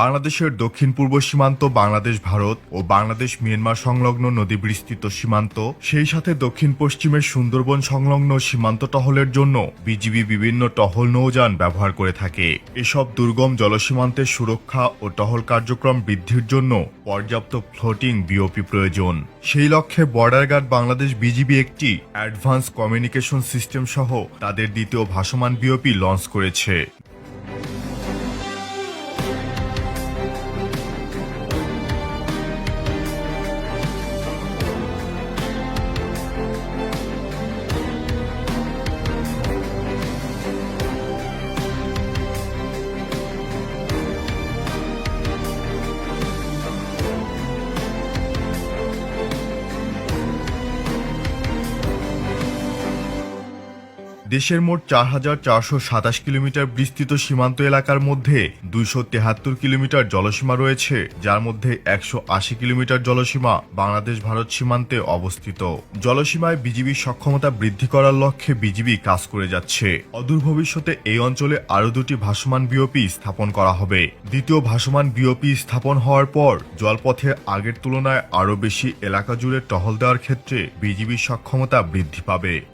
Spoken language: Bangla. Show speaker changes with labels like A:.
A: বাংলাদেশের দক্ষিণ পূর্ব সীমান্ত বাংলাদেশ, ভারত ও বাংলাদেশ, মিয়ানমার সংলগ্ন নদী বিস্তৃত সীমান্ত, সেই সাথে দক্ষিণ পশ্চিমের সুন্দরবন সংলগ্ন সীমান্ত টহলের জন্য বিজিবি বিভিন্ন টহল নৌযান ব্যবহার করে থাকে। এসব দুর্গম জলসীমান্তের সুরক্ষা ও টহল কার্যক্রম বৃদ্ধির জন্য পর্যাপ্ত ফ্লোটিং বিওপি প্রয়োজন। সেই লক্ষ্যে বর্ডার গার্ড বাংলাদেশ বিজিবি একটি অ্যাডভান্স কমিউনিকেশন সিস্টেম সহ তাদের দ্বিতীয় ভাসমান বিওপি লঞ্চ করেছে। দেশের মোট চার হাজার চারশো সাতাশ কিলোমিটার বিস্তৃত সীমান্ত এলাকার মধ্যে দুইশো তেহাত্তর কিলোমিটার জলসীমা রয়েছে, যার মধ্যে একশো আশি কিলোমিটার জলসীমা বাংলাদেশ ভারত সীমান্তে অবস্থিত। জলসীমায় বিজিবির সক্ষমতা বৃদ্ধি করার লক্ষ্যে বিজিবি কাজ করে যাচ্ছে। অদূর ভবিষ্যতে এই অঞ্চলে আরও দুটি ভাসমান বিওপি স্থাপন করা হবে। দ্বিতীয় ভাসমান বিওপি স্থাপন হওয়ার পর জলপথে আগের তুলনায় আরও বেশি এলাকা জুড়ে টহল দেওয়ার ক্ষেত্রে বিজিবির সক্ষমতা বৃদ্ধি পাবে।